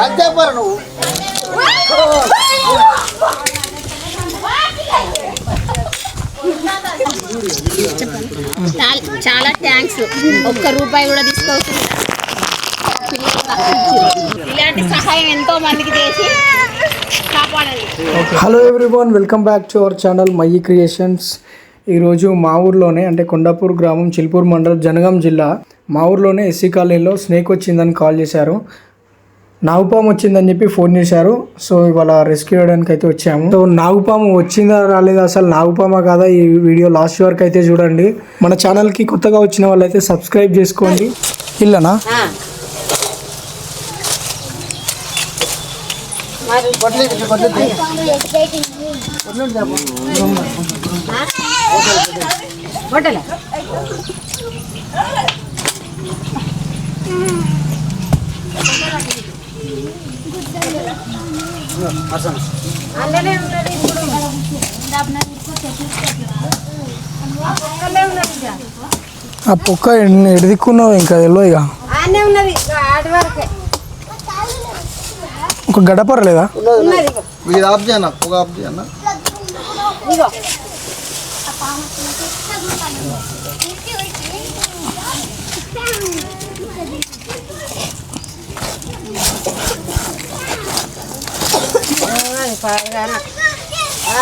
సంతేపరు నువ్వు. చాలా చాలా థ్యాంక్స్ ఒక్క రూపాయి కూడా తీసుకోవచ్చు. ఇలాంటి సహాయం ఎంతో మందికి చేసి కాపాడాలి hello everyone welcome back to our channel Mayyi creations ఈరోజు మా ఊర్లోనే అంటే కొండాపూర్ గ్రామం చిల్పూర్ మండలం జనగాం జిల్లా మా ఊర్లోనే ఎస్సీ కాలనీలో స్నేక్ వచ్చిందని కాల్ చేశారు. నాగుపాము వచ్చిందని చెప్పి ఫోన్ చేశారు. సో ఇవాళ రెస్క్యూ చేయడానికి అయితే వచ్చాము. సో నాగుపాము వచ్చిందా రాలేదా అసలు నాగుపామా కాదా ఈ వీడియో లాస్ట్ వరకు అయితే చూడండి. మన ఛానల్కి కొత్తగా వచ్చిన వాళ్ళైతే సబ్స్క్రైబ్ చేసుకోండి. ఇల్లనా? కొట్లేదు కొట్లేదు ఆ పొక్క ఎడిదిక్కున్నావు ఇంకా తెలియదు ఇక. ఒక గడపర లేదా ఉన్నది. ఇది ఆఫ్ చేయన్న పొగ ఆఫ్ చేయన్న ఇగో అది పాడగాన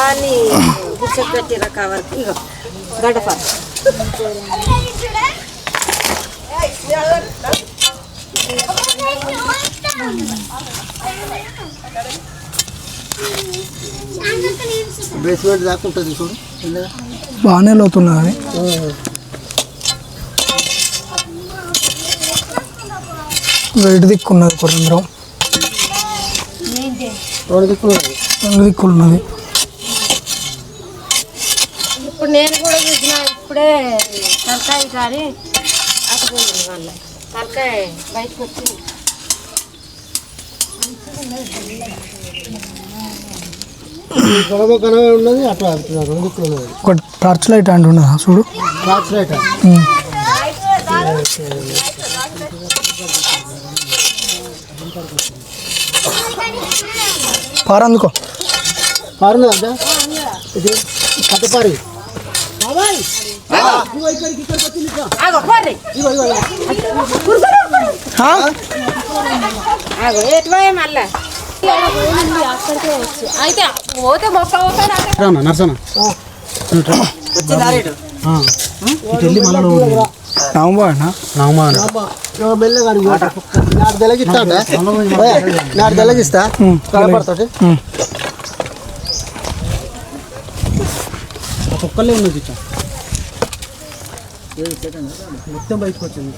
అని గుర్చెపెట్టిర కవర్ ఇగో గడప బేస్మెంట్ దాకా ఉంటుంది చూడు. బాగానే లోతున్నది వెయిట్ దిక్కున్నది కొరంద్రం రెండు దిక్కులు రెండు దిక్కులున్నది. ఇప్పుడు నేను కూడా చూసిన ఇప్పుడే తలకాయ కానీ అటుపోయింది వాళ్ళ తలకాయ బయటకు వచ్చింది. ఉన్నది అట్లా ఆడుతున్నారు రెండు దిక్కులు ఉన్నది. ఒక టార్చ్ లైట్ అండ్ ఉన్నదా? చూడు. Torch light. పారందుకో అంట ఇది కట్టపారి ఆగో పోర్రి. ఆ? ఆగో ఎటువే మళ్ళా? అయితే పోతే మొక్క మొక్క రానా నర్సన? నవంబర్ నాడు తెలగిస్తా నాడు తెలగిస్తా? కుక్కలే ఉన్నది ఇట్లా మొత్తం బయటకు వచ్చింది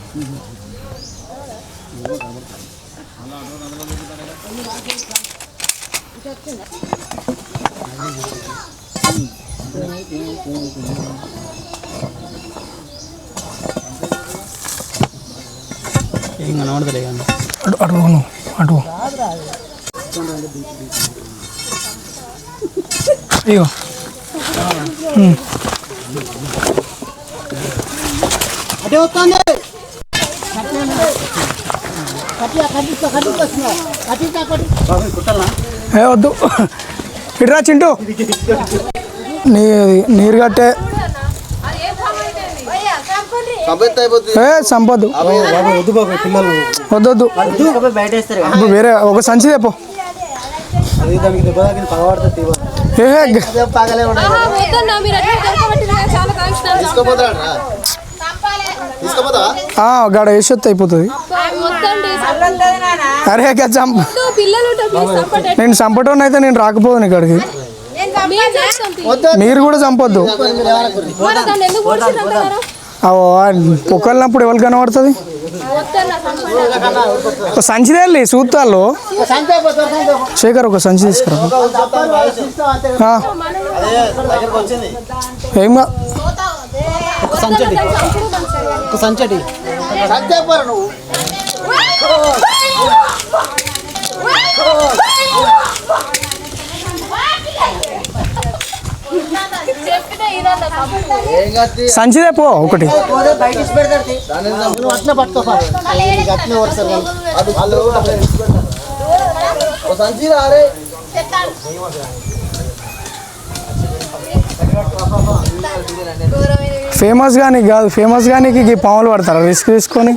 ఏం కనబడతలే కానీ అటు అటు పో నువ్వు అటు పో. ఇగో ఉమ్. అదే వస్తుంది ఏ వద్దు. ఇటురా చింటూ. నీ నీరు కట్టే. ఏ సంపద్దు. వద్దొద్దు. వేరే ఒక సంచి తెపో గాడ వేసొత్తే అయిపోతుంది అరే చంప. నేను చంపటోని అయితే నేను రాకపోదును ఇక్కడికి మీరు కూడా చంపొద్దు? పొక్కలినప్పుడు ఎవరు కనబడుతుంది. ఒక సంచి తేలి సూత్తాల్లో సంతే అయిపోతారు సంతే అయిపోతారు. శేఖర్ ఒక సంచి తీసుకురా ఏం సంచటి నువ్వు సంచిదే పో ఒకటి. ఫేమస్ కానీ కాదు ఫేమస్ కానీ ఈ పాములు పడతారు? రిస్క్ తీసుకొని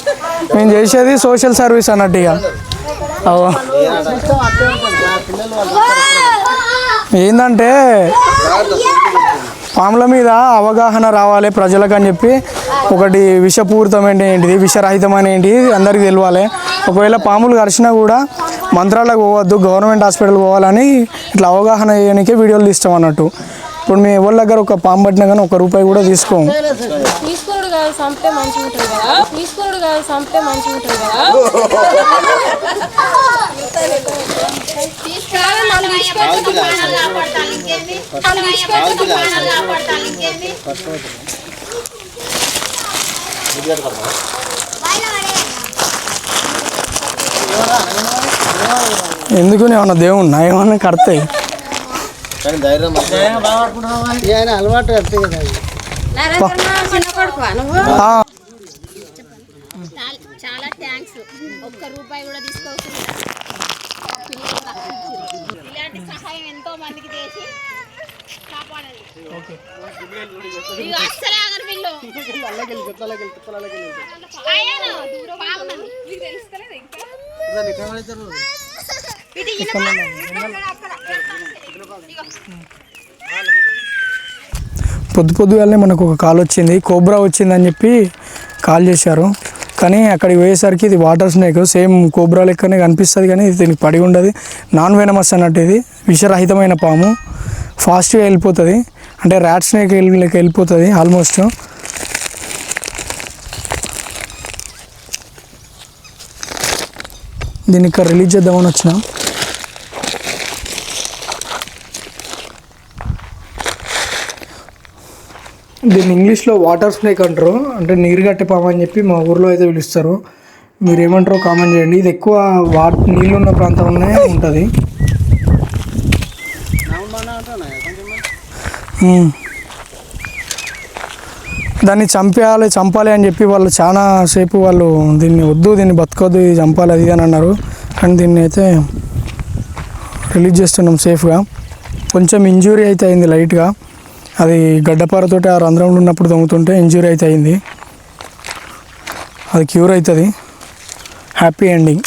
మేము చేసేది సోషల్ సర్వీస్ అన్నట్టు ఇక ఏంటంటే పాముల మీద అవగాహన రావాలి ప్రజలకు అని చెప్పి ఒకటి విషపూరితమైన ఏంటిది విషరహితమైన ఏంటిది అందరికీ తెలియాలి. ఒకవేళ పాములు కరిచినా కూడా మంత్రాలకు పోవద్దు గవర్నమెంట్ హాస్పిటల్ పోవాలని ఇట్లా అవగాహన చేయడానికే వీడియోలు తీస్తాం అన్నట్టు. ఇప్పుడు మేము ఎవరి దగ్గర ఒక పాము పట్టినా కానీ ఒక రూపాయి కూడా తీసుకోము తీసుకున్నాడు ఎందుకు ఏమన్నా దేవుణ్ణా ఏమన్నా కడతాయి అలవాటు చాలా- థ్యాంక్స్ ఒక్క రూపాయి కూడా తీసుకోవచ్చు. ఇలాంటి సహాయం ఎంతో మందికి చేసి పొద్దు పొద్దుగానే మనకు ఒక కాల్ వచ్చింది. కోబ్రా వచ్చిందని చెప్పి కాల్ చేశారు. కానీ అక్కడికి పోయేసరికి ఇది వాటర్ స్నేక్. సేమ్ కోబ్రా లెక్కనే కనిపిస్తుంది కానీ ఇది దీనికి పడి ఉండదు. నాన్ వెనమస్ అన్నట్టు ఇది. విషరహితమైన పాము. ఫాస్ట్గా వెళ్ళిపోతుంది. అంటే ర్యాట్ స్నేక్ లెక్క వెళ్ళిపోతుంది ఆల్మోస్ట్. దీన్ని ఇక్కడ రిలీజ్ చేద్దామని వచ్చిన. దీన్ని ఇంగ్లీష్లో వాటర్ స్నేక్ అంటారు. అంటే నీరు గట్టి పాము అని చెప్పి మా ఊర్లో అయితే పిలుస్తారు. మీరు ఏమంటారో కామెంట్ చేయండి. ఇది ఎక్కువ వా నీళ్ళు ఉన్న ప్రాంతంలోనే ఉంటుంది. దాన్ని చంపేయాలి చంపాలి అని చెప్పి వాళ్ళు చాలా సేపు వాళ్ళు దీన్ని వద్దు దీన్ని బతకొద్దు ఇది చంపాలి అది అని అన్నారు. కానీ దీన్ని అయితే రిలీజ్ చేస్తున్నాం సేఫ్గా కొంచెం ఇంజూరీ అయితే అయింది లైట్గా అది గడ్డపారతోటి ఆ రంధ్రంలో ఉన్నప్పుడు తొమ్ముతుంటే ఇంజూరీ అయితే అయింది. అది క్యూర్ అవుతుంది. Happy ending